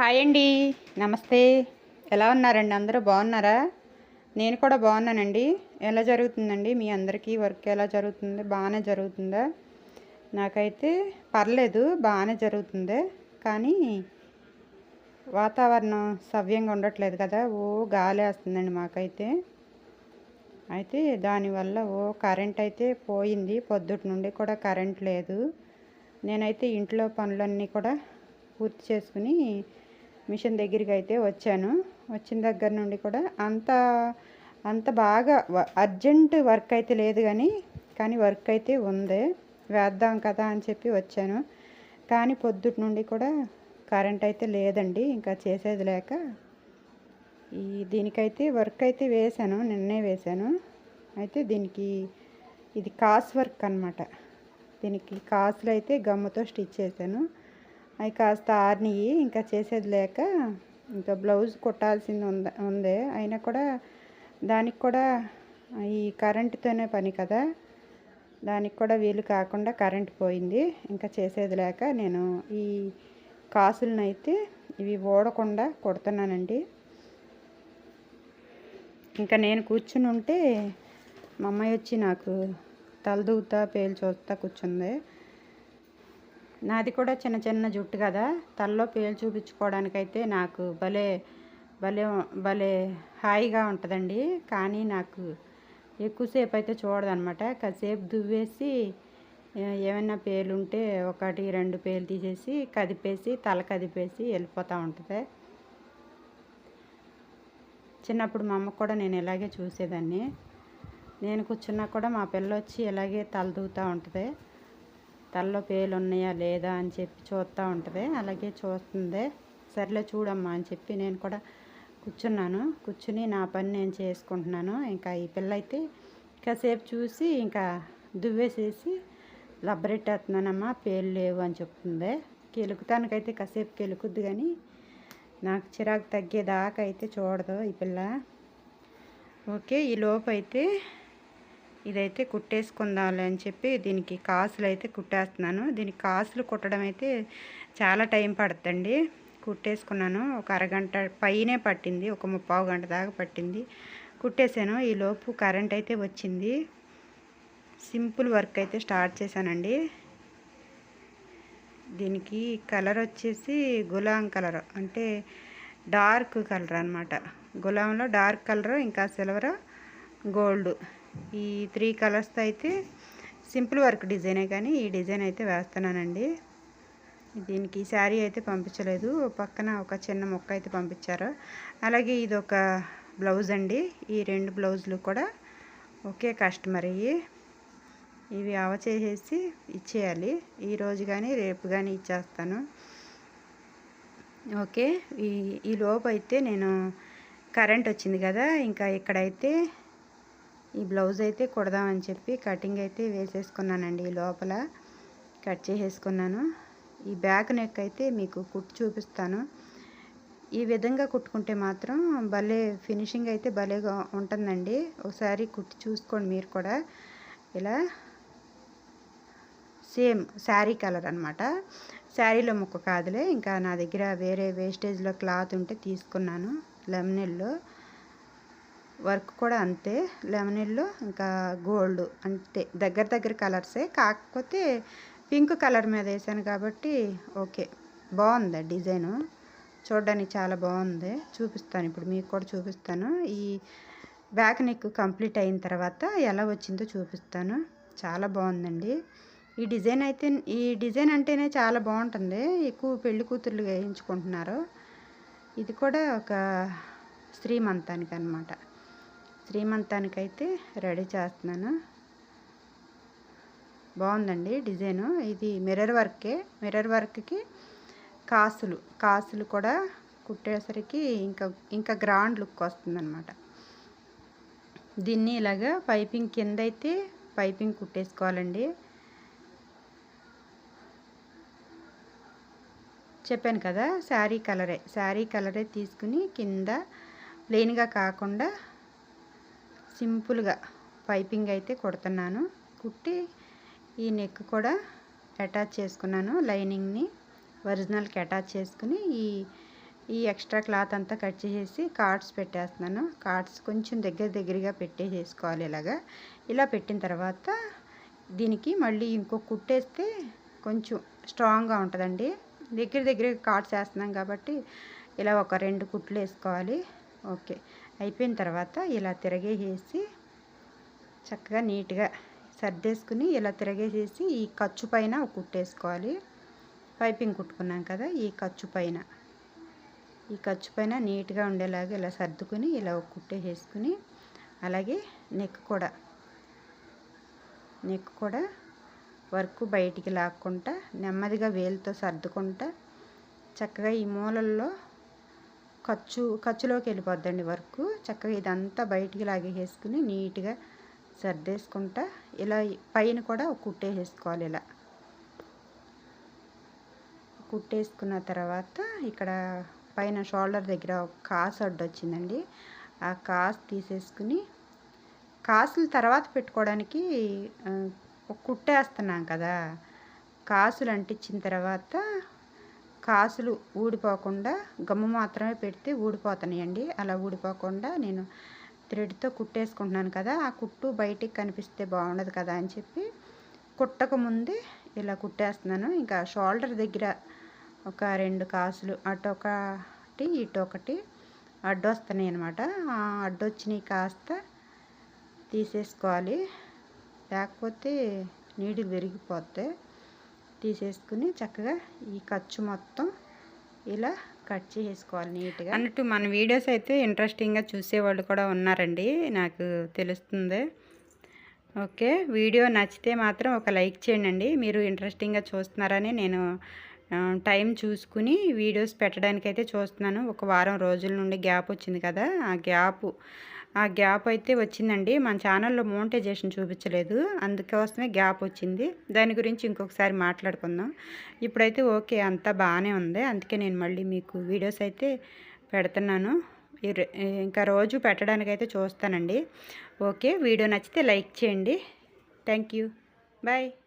Hi అండి. నమస్తే. ఎలా ఉన్నారండి? అందరూ బాగున్నారా? నేను కూడా బాగున్నానండి. ఎలా జరుగుతుందండి? మీ అందరికీ వర్క్ ఎలా జరుగుతుంది? బాగానే జరుగుతుందా? నాకైతే పర్లేదు బాగానే జరుగుతుంది. కానీ వాతావరణం సవ్యంగా ఉండట్లేదు కదా. ఓ గాలి వేస్తుందండి మాకైతే. అయితే దానివల్ల ఓ కరెంట్ అయితే పోయింది. పొద్దుటి నుండి కూడా కరెంట్ లేదు. నేనైతే ఇంట్లో పనులన్నీ కూడా పూర్తి చేసుకుని మిషన్ దగ్గరికి అయితే వచ్చాను. వచ్చిన దగ్గర నుండి కూడా అంత అంత బాగా అర్జెంట్ వర్క్ అయితే లేదు కానీ కానీ వర్క్ అయితే ఉంది. వేద్దాం కదా అని చెప్పి వచ్చాను. కానీ పొద్దుటి నుండి కూడా కరెంట్ అయితే లేదండి. ఇంకా చేసేది లేక ఈ దీనికైతే వర్క్ అయితే వేశాను. నిన్నే వేశాను. అయితే దీనికి ఇది కాస్ వర్క్ అనమాట దీనికి కాసులు అయితే గమ్ముతో స్టిచ్ చేశాను. అవి కాస్త ఆరినాయి ఇంకా చేసేది లేక ఇంకా బ్లౌజ్ కుట్టాల్సింది ఉంద ఉంది. అయినా కూడా దానికి కూడా ఈ కరెంటుతోనే పని కదా. దానికి కూడా వీలు కాకుండా కరెంట్ పోయింది. ఇంకా చేసేది లేక నేను ఈ కాసులను అయితే ఇవి ఓడకుండా కొడుతున్నానండి. ఇంకా నేను కూర్చుని ఉంటే మా అమ్మాయి వచ్చి నాకు తలదూతా పేలు చూస్తా కూర్చుంది. నాది కూడా చిన్న చిన్న జుట్టు కదా. తలలో పేలు చూపించుకోవడానికైతే నాకు భలే భలే భలే హాయిగా ఉంటుందండి. కానీ నాకు ఎక్కువసేపు అయితే చూడదనమాట. కాసేపు దువ్వేసి ఏమైనా పేలు ఉంటే ఒకటి రెండు పేలు తీసేసి కదిపేసి తల కదిపేసి వెళ్ళిపోతూ ఉంటుంది. చిన్నప్పుడు మా అమ్మ కూడా నేను ఇలాగే చూసేదాన్ని. నేను కూర్చున్నా కూడా మా పిల్ల వచ్చి ఇలాగే తల దూతూ ఉంటుంది. తలలో పేలు ఉన్నాయా లేదా అని చెప్పి చూస్తూ ఉంటుంది. అలాగే చూస్తుంది. సర్లే చూడమ్మా అని చెప్పి నేను కూడా కూర్చున్నాను. కూర్చుని నా పని నేను చేసుకుంటున్నాను. ఇంకా ఈ పిల్ల అయితే కాసేపు చూసి ఇంకా దువ్వేసేసి లబ్బరెట్టేస్తున్నానమ్మా పేలు లేవు అని చెప్తుంది. కెలుకుతానికైతే కాసేపు కెలుకుద్ది కానీ నాకు చిరాకు తగ్గేదాకా అయితే చూడదు ఈ పిల్ల. ఓకే ఈ లోపు అయితే ఇదైతే కుట్టేసుకుందాంలే అని చెప్పి దీనికి కాసులు అయితే కుట్టేస్తున్నాను. దీనికి కాసులు కుట్టడం అయితే చాలా టైం పడుతుందండి. కుట్టేసుకున్నాను. ఒక అరగంట పైనే పట్టింది. ఒక ముప్పావు గంట దాకా పట్టింది. కుట్టేశాను ఈలోపు కరెంట్ అయితే వచ్చింది. సింపుల్ వర్క్ అయితే స్టార్ట్ చేశానండి. దీనికి కలర్ వచ్చేసి గులాం కలర్. అంటే డార్క్ కలర్ అనమాట గులాంలో డార్క్ కలర్ ఇంకా సిల్వర్ గోల్డ్. ఈ త్రీ కలర్స్తో అయితే సింపుల్ వర్క్ డిజైనే కానీ ఈ డిజైన్ అయితే వేస్తున్నానండి. దీనికి శారీ అయితే పంపించలేదు. పక్కన ఒక చిన్న మొక్క అయితే పంపించారు. అలాగే ఇది ఒక బ్లౌజ్ అండి. ఈ రెండు బ్లౌజులు కూడా ఒకే కస్టమర్ అయ్యి ఇవి అవచేసేసి ఇచ్చేయాలి. ఈరోజు కానీ రేపు కానీ ఇచ్చేస్తాను. ఓకే. ఈ ఈ లోపు అయితే నేను కరెంట్ వచ్చింది కదా ఇంకా ఇక్కడైతే ఈ బ్లౌజ్ అయితే కుడదామని చెప్పి కటింగ్ అయితే వేసేసుకున్నానండి ఈ లోపల. కట్ చేసేసుకున్నాను. ఈ బ్యాక్ నెక్ అయితే మీకు కుట్టి చూపిస్తాను. ఈ విధంగా కుట్టుకుంటే మాత్రం భలే ఫినిషింగ్ అయితే భలేగా ఉంటుందండి. ఒకసారి కుట్టి చూసుకోండి మీరు కూడా. ఇలా సేమ్ శారీ కలర్ అనమాట శారీలో ముక్క కాదులే ఇంకా నా దగ్గర వేరే వేస్టేజ్లో క్లాత్ ఉంటే తీసుకున్నాను లెమనెల్లో వర్క్ కూడా అంతే. లెమనిల్లో ఇంకా గోల్డ్ అంతే. దగ్గర దగ్గర కలర్సే. కాకపోతే పింక్ కలర్ మీద వేసాను కాబట్టి ఓకే. బాగుంది డిజైను. చూడడానికి చాలా బాగుంది. చూపిస్తాను ఇప్పుడు మీకు కూడా చూపిస్తాను. ఈ బ్యాక్ నెక్ కంప్లీట్ అయిన తర్వాత ఎలా వచ్చిందో చూపిస్తాను. చాలా బాగుందండి. ఈ డిజైన్ అయితే ఈ డిజైన్ అంటేనే చాలా బాగుంటుంది. ఎక్కువ పెళ్ళి కూతుర్లు వేయించుకుంటున్నారు. ఇది కూడా ఒక శ్రీమంతానికి అనమాట శ్రీమంతానికైతే రెడీ చేస్తున్నాను. బాగుందండి డిజైను. ఇది మిర్రర్ వర్కే. మిర్రర్ వర్క్కి కాసులు. కాసులు కూడా కుట్టేసరికి ఇంకా ఇంకా గ్రాండ్ లుక్ వస్తుందన్నమాట. దీన్ని ఇలాగా పైపింగ్ కింద అయితే పైపింగ్ కుట్టేసుకోవాలండి. చెప్పాను కదా శారీ కలరే. శారీ కలరే తీసుకుని కింద ప్లెయిన్గా కాకుండా సింపుల్గా పైపింగ్ అయితే కుడుతున్నాను. కుట్టి ఈ నెక్ కూడా అటాచ్ చేసుకున్నాను. లైనింగ్ని ఒరిజినల్కి అటాచ్ చేసుకుని ఈ ఈ ఎక్స్ట్రా క్లాత్ అంతా కట్ చేసేసి కార్డ్స్ పెట్టేస్తున్నాను. కార్డ్స్ కొంచెం దగ్గర దగ్గరగా పెట్టేసేసుకోవాలి ఇలాగా. ఇలా పెట్టిన తర్వాత దీనికి మళ్ళీ ఇంకో కుట్టేస్తే కొంచెం స్ట్రాంగ్గా ఉంటుందండి. దగ్గర దగ్గర కార్డ్స్ వేస్తున్నాం కాబట్టి ఇలా ఒక రెండు కుట్లు వేసుకోవాలి. ఓకే. అయిపోయిన తర్వాత ఇలా తిరగేసేసి చక్కగా నీట్గా సర్దేసుకుని ఇలా తిరగేసేసి ఈ ఖర్చు పైన ఒక కుట్టేసుకోవాలి పైపింగ్ కుట్టుకున్నాం కదా ఈ ఖర్చు పైన. ఈ ఖర్చు పైన నీట్గా ఉండేలాగా ఇలా సర్దుకుని ఇలా కుట్టేసేసుకుని అలాగే నెక్ కూడా. నెక్ కూడా వర్క్ బయటికి లాక్కుంటా నెమ్మదిగా వేలుతో సర్దుకుంటా చక్కగా ఈ మూలల్లో ఖర్చు ఖర్చులోకి వెళ్ళిపోద్దండి వర్క్. చక్కగా ఇదంతా బయటికి లాగేసుకుని నీట్గా సర్దేసుకుంటా ఇలా పైన కూడా కుట్టేసేసుకోవాలి ఇలా. కుట్టేసుకున్న తర్వాత ఇక్కడ పైన షోల్డర్ దగ్గర ఒక కాసు అడ్డు వచ్చిందండి ఆ కాసు తీసేసుకుని కాసులు తర్వాత పెట్టుకోవడానికి ఒక కుట్టేస్తున్నాం కదా. కాసులు అంటించిన తర్వాత కాసులు ఊడిపోకుండా గమ్ము మాత్రమే పెడితే ఊడిపోతున్నాయండి. అలా ఊడిపోకుండా నేను థ్రెడ్తో కుట్టేసుకుంటున్నాను కదా ఆ కుట్టు బయటికి కనిపిస్తే బాగుండదు కదా అని చెప్పి కుట్టక ముందే ఇలా కుట్టేస్తున్నాను. ఇంకా షోల్డర్ దగ్గర ఒక రెండు కాసులు అటు ఒకటి అడ్డు వస్తున్నాయి అడ్డొస్తున్నాయి అనమాట ఆ అడ్డొచ్చినవి కాస్త తీసేసుకోవాలి. లేకపోతే నీళ్ళు విరిగిపోతే తీసేసుకుని చక్కగా ఈ ఖర్చు మొత్తం ఇలా కట్ చేసుకోవాలి నీట్గా. అన్నట్టు మన వీడియోస్ అయితే ఇంట్రెస్టింగ్గా చూసేవాళ్ళు కూడా ఉన్నారండి నాకు తెలుస్తుంది. ఓకే వీడియో నచ్చితే మాత్రం ఒక లైక్ చేయండి మీరు ఇంట్రెస్టింగ్గా చూస్తున్నారని నేను టైం చూసుకుని వీడియోస్ పెట్టడానికైతే చూస్తున్నాను. ఒక వారం రోజుల నుండి గ్యాప్ వచ్చింది కదా ఆ గ్యాప్ ఆ గ్యాప్ అయితే వచ్చిందండి. మన ఛానల్లో మోనిటైజేషన్ చూపించలేదు. అందుకోసమే గ్యాప్ వచ్చింది. దాని గురించి ఇంకొకసారి మాట్లాడుకుందాం. ఇప్పుడైతే ఓకే అంతా బాగానే ఉంది. అందుకే నేను మళ్ళీ మీకు వీడియోస్ అయితే పెడుతున్నాను. ఇంకా రోజు పెట్టడానికైతే చూస్తానండి. ఓకే వీడియో నచ్చితే లైక్ చేయండి. Thank you. బాయ్.